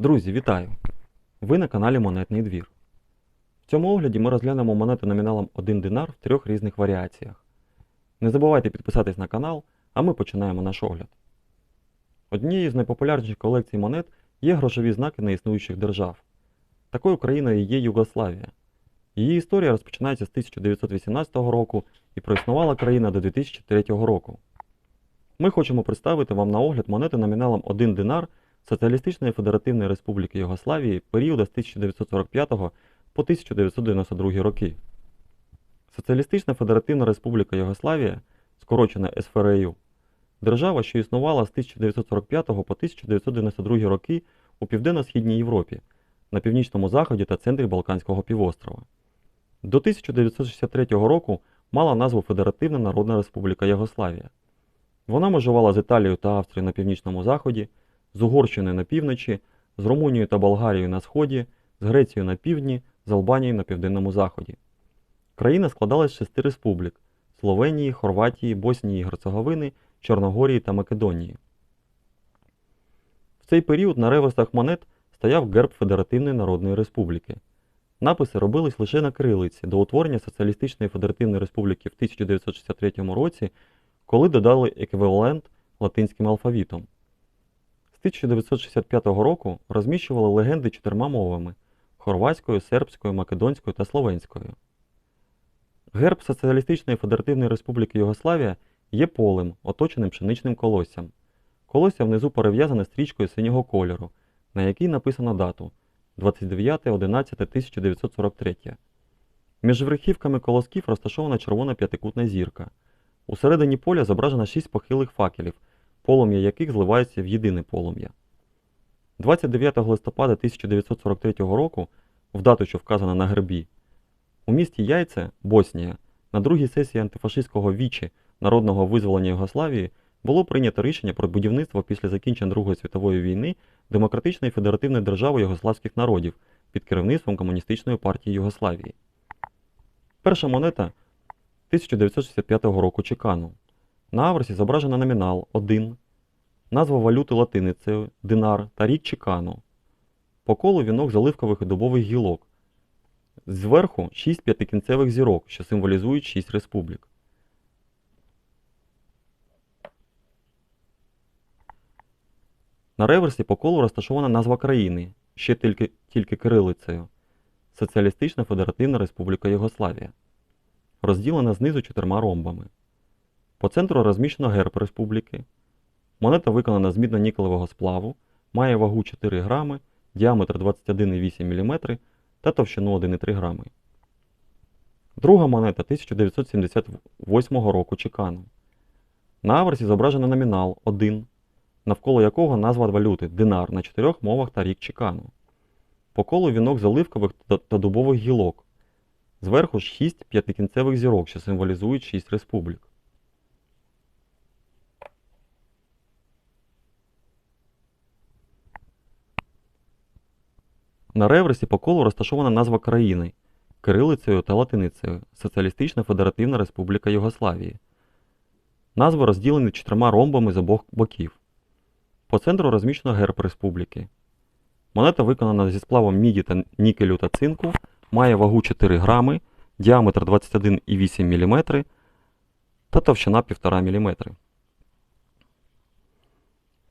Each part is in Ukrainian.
Друзі, вітаю! Ви на каналі Монетний двір. В цьому огляді ми розглянемо монети номіналом 1 динар в трьох різних варіаціях. Не забувайте підписатись на канал, а ми починаємо наш огляд. Однією з найпопулярніших колекцій монет є грошові знаки неіснуючих держав. Такою країною є Югославія. Її історія розпочинається з 1918 року і проіснувала країна до 2003 року. Ми хочемо представити вам на огляд монети номіналом 1 динар Соціалістичної Федеративної Республіки Югославії періоду з 1945 по 1992 роки. Соціалістична Федеративна Республіка Югославія, скорочена СФРЮ, держава, що існувала з 1945 по 1992 роки у Південно-Східній Європі, на північному заході та центрі Балканського півострова. До 1963 року мала назву Федеративна Народна Республіка Югославія. Вона межувала з Італією та Австрією на північному заході, з Угорщиною на півночі, з Румунією та Болгарією на сході, з Грецією на півдні, з Албанією на південному заході. Країна складалась з шести республік Словенії, Хорватії, Боснії і Герцеговини, Чорногорії та Македонії. В цей період на реверсах монет стояв герб Федеративної Народної Республіки. Написи робились лише на кирилиці до утворення Соціалістичної Федеративної Республіки в 1963 році, коли додали еквівалент латинським алфавітом. З 1965 року розміщували легенди чотирма мовами хорватською, сербською, македонською та словенською. Герб Соціалістичної Федеративної Республіки Югославія є полем, оточеним пшеничним колоссям. Колосся внизу перев'язане стрічкою синього кольору, на якій написано дату 29.11.1943. Між верхівками колосків розташована червона п'ятикутна зірка. Усередині поля зображено шість похилих факелів, полум'я яких зливається в єдине полум'я. 29 листопада 1943 року, в дату, що вказана на гербі, у місті Яйце, Боснія, на другій сесії антифашистського вічі народного визволення Югославії було прийнято рішення про будівництво після закінчення Другої світової війни демократичної федеративної держави югославських народів під керівництвом Комуністичної партії Югославії. Перша монета 1965 року Чекану. На аверсі зображено номінал 1, назва валюти латиницею, динар та рік Чекану. По колу вінок з оливкових і дубових гілок. Зверху 6 п'ятикінцевих зірок, що символізують 6 республік. На реверсі по колу розташована назва країни, ще тільки, тільки кирилицею Соціалістична Федеративна Республіка Югославія, розділена знизу чотирма ромбами. По центру розміщено герб республіки. Монета виконана з мідно-нікелевого сплаву, має вагу 4 грами, діаметр 21,8 мм та товщину 1,3 грами. Друга монета 1978 року Чекану. На аверсі зображено номінал 1, навколо якого назва валюти динар на чотирьох мовах та рік Чекану. По колу вінок з оливкових та- дубових гілок. Зверху ж 6 п'ятикінцевих зірок, що символізують 6 республік. На реверсі по колу розташована назва країни кирилицею та латиницею Соціалістична Федеративна Республіка Югославії. Назви розділені чотирма ромбами з обох боків. По центру розміщено герб республіки. Монета виконана зі сплавом міді та нікелю та цинку, має вагу 4 грами, діаметр 21,8 мм та товщина 1,5 мм.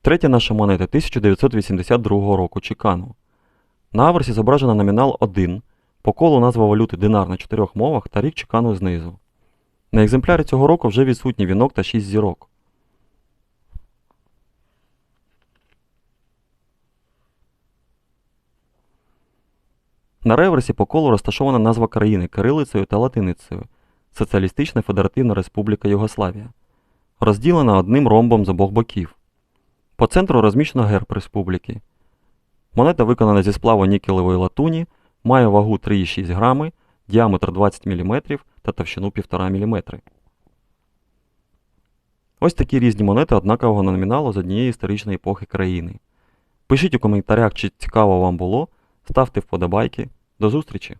Третя наша монета 1982 року Чекану. На аверсі зображено номінал 1, по колу назва валюти динар на чотирьох мовах та рік Чекану знизу. На екземплярі цього року вже відсутні вінок та 6 зірок. На реверсі по колу розташована назва країни кирилицею та латиницею Соціалістична Федеративна Республіка Югославія, розділена одним ромбом з обох боків. По центру розміщено герб республіки. Монета виконана зі сплаву нікелевої латуні, має вагу 3,6 грами, діаметр 20 мм та товщину 1,5 мм. Ось такі різні монети однакового номіналу з однієї історичної епохи країни. Пишіть у коментарях, чи цікаво вам було, ставте вподобайки. До зустрічі!